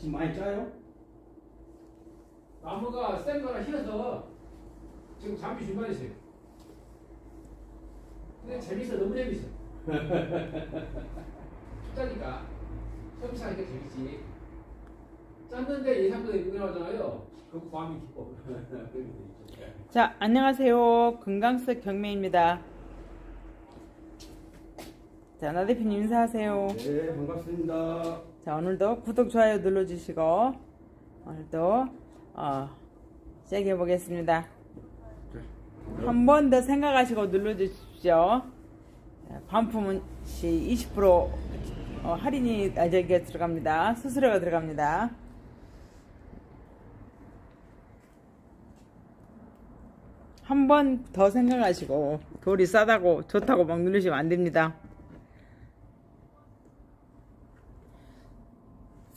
지금 많이 짜요? 나무가 센 거라 휘어서 지금 잠시 중간에 있어요. 근데 재밌어, 너무 재밌어. 숫자니까 섬세하니까 재밌지. 짰는데 예상보다 나오잖아요. 그 마음이 기뻐. 자, 안녕하세요. 건강석 경매입니다. 자, 나 대표님 인사하세요. 네, 반갑습니다. 자, 오늘도 구독, 좋아요 눌러주시고, 오늘도, 어, 시작해 보겠습니다. 한 번 더 생각하시고 눌러주십시오. 자, 반품은 시20% 어, 할인이 아, 저기 들어갑니다. 수수료가 들어갑니다. 한 번 더 생각하시고 돌이 싸다고 좋다고 막 누르시면 안 됩니다.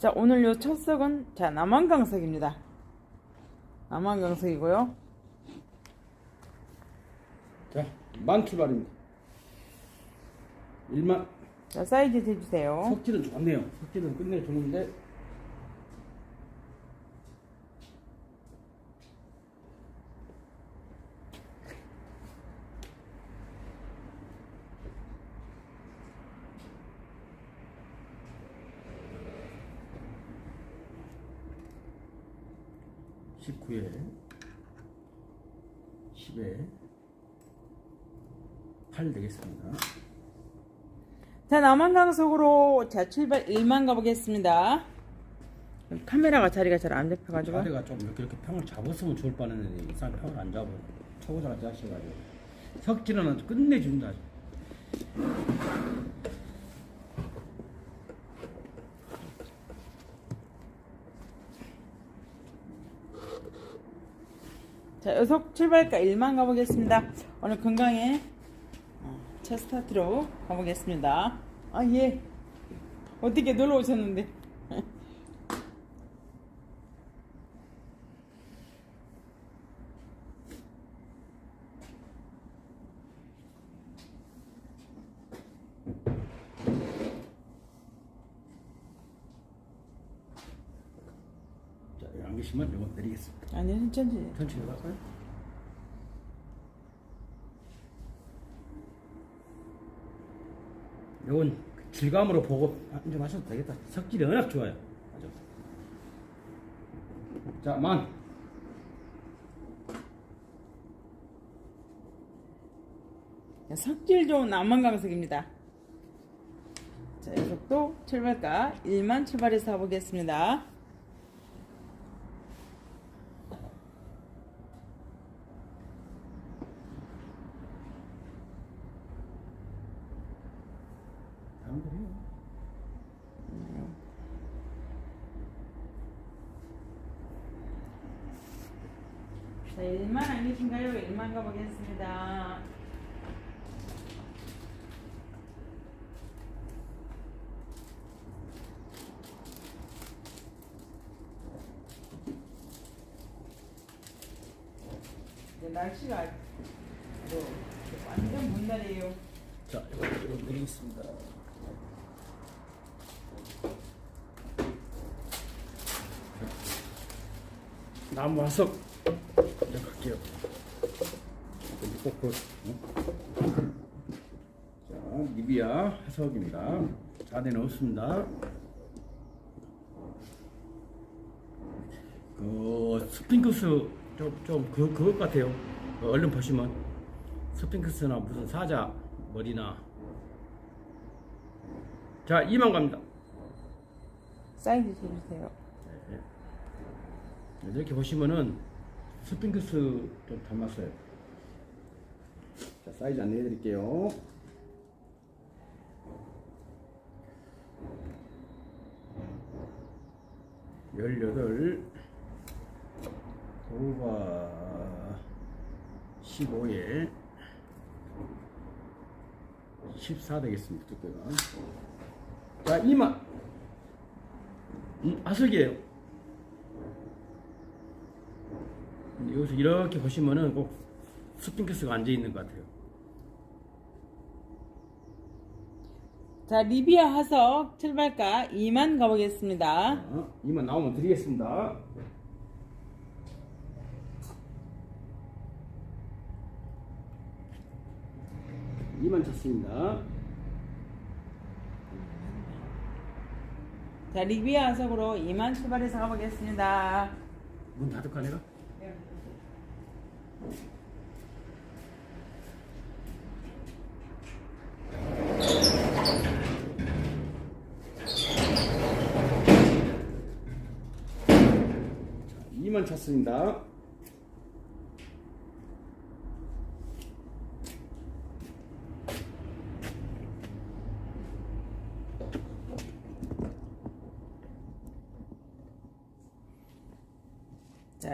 자 오늘 요 첫 석은 자 남한강석입니다. 남한강석이고요. 자, 만 출발입니다. 1만. 자 사이즈 해주세요. 석질은 좋네요. 석질은 끝내주는데. (19에) (10에) (8) 되겠습니다. 자 남한강석으로 자 출발 1만 가보겠습니다. 카메라가 자리가 잘 안 잡혀가지고 자리가 좀 이렇게, 이렇게 평을 잡았으면 좋을 뻔했는데 이상 평을 안 잡아 초보자가 짜셔가지고 석질은 끝내준다 자 여석 출발가 1만 가보겠습니다. 오늘 건강에 어, 첫 스타트로 가보겠습니다. 아 예. 어떻게 놀러 오셨는데? 계시면 이거 내리겠습니다 아니 천천히. 천천히 갈까요? 이건 질감으로 보고 좀 하셔도 되겠다 석질이 워낙 좋아요 맞아. 자, 만 석질 좋은 남한강석입니다. 자 여석도 출발가 1만 출발해서 가보겠습니다. 안 그래요 자 1만 안 계신가요? 1만 가보겠습니다. 이제 날씨가 뭐 완전 문날이에요. 자, 이거, 이거 내리겠습니다 나무 화석. 이제 갈게요. 꼭 그, 응? 자, 니비아 화석입니다. 자대 넣었습니다. 그 스핑크스 좀, 좀 그, 그것 같아요. 어, 얼른 보시면. 스핑크스나 무슨 사자 머리나. 자 2만 갑니다. 사이즈 재주세요. 이렇게 보시면은 스핑크스 좀 닮았어요. 자, 사이즈 안내해 드릴게요. 열여덟, 오바, 15에 14 되겠습니다. 두께가. 자, 2만. 음, 아석이에요. 여기서 이렇게 보시면은 꼭 스핑크스가 앉아 있는 것 같아요. 자, 리비아 하석 출발가 2만 가보겠습니다. 어, 이만 나오면 드리겠습니다. 이만 쳤습니다. 자, 리비아 하석으로 2만 출발해서 가보겠습니다. 문 닫을까 내가? 자, 2만 쳤습니다. 자,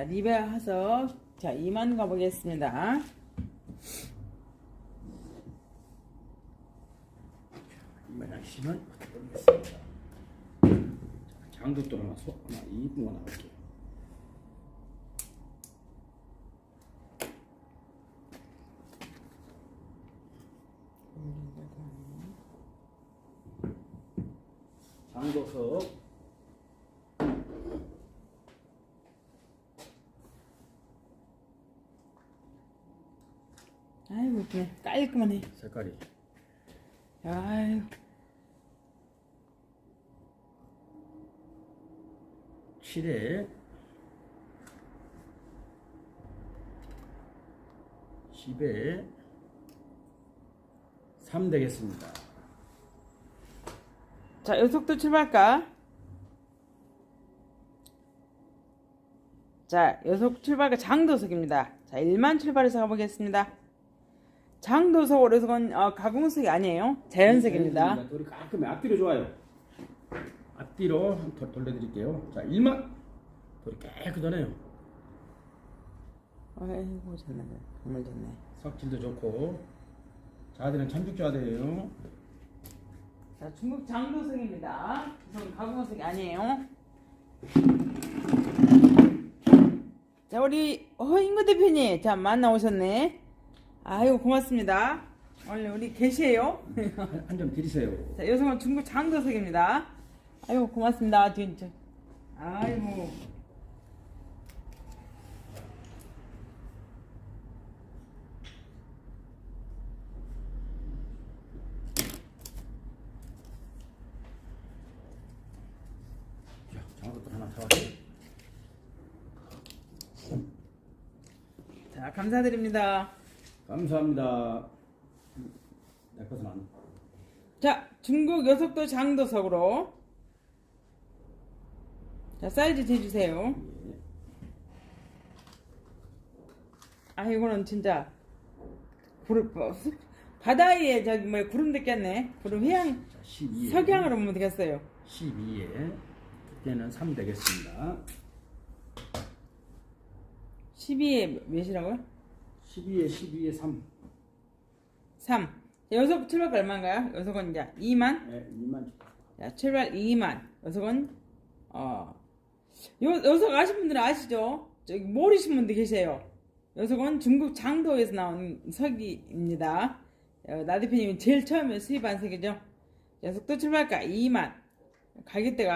하석. 자, 2만 가보겠습니다. 이만 하시면 드리겠습니다. 자, 장도 하나 이쁜 거 나올게요. 장도석 그냥 깔끔하네. 색깔이 아유, 칠에 10에 3 되겠습니다. 자, 여속도 출발가. 자, 여속 출발가 장도석입니다. 자, 1만 출발해서 가보겠습니다. 장도석 오래석은 어, 가공석이 아니에요. 자연석입니다. 돌이 깔끔해. 앞뒤로 좋아요. 앞뒤로 한번 돌려드릴게요. 자, 1만 돌이 깨끗하네요. 아이고, 좋네. 정말 좋네. 석질도 좋고 자들은 참죽자들이에요. 자, 중국 장도석입니다. 우선 가공석이 아니에요. 자, 우리 허인구 대표님, 자 만나 오셨네. 아이고 고맙습니다. 오늘 우리 계시에요. 한 점 드리세요. 자, 여성은 중국 장도석입니다. 아이고 고맙습니다. 진짜. 아이고. 자, 장도 하나 사왔어요. 자, 감사드립니다. 감사합니다. 내 것은 안. 자, 중국 여속도 장도석으로. 자, 사이즈 재주세요. 예. 아, 이거는 진짜 구름 뭐, 바다에 저기 뭐 구름 듣겠네. 구름 해양 자, 12에 석양으로 보면 되겠어요. 12에 그때는 3 되겠습니다. 12에 몇이라고요? 12에 12에 3. 3. 여석 출발 얼마인가요? 여석은 이제 2만. 네, 2만. 자, 출발 2만. 여석은 어. 요 여석 아신 분들은 아시죠? 저기 모르신 분들 계세요. 여석은 중국 장도에서 나온 석이입니다. 어, 나 대표님이 제일 처음에 수입한 석이죠. 여석도 출발가 2만. 가격대가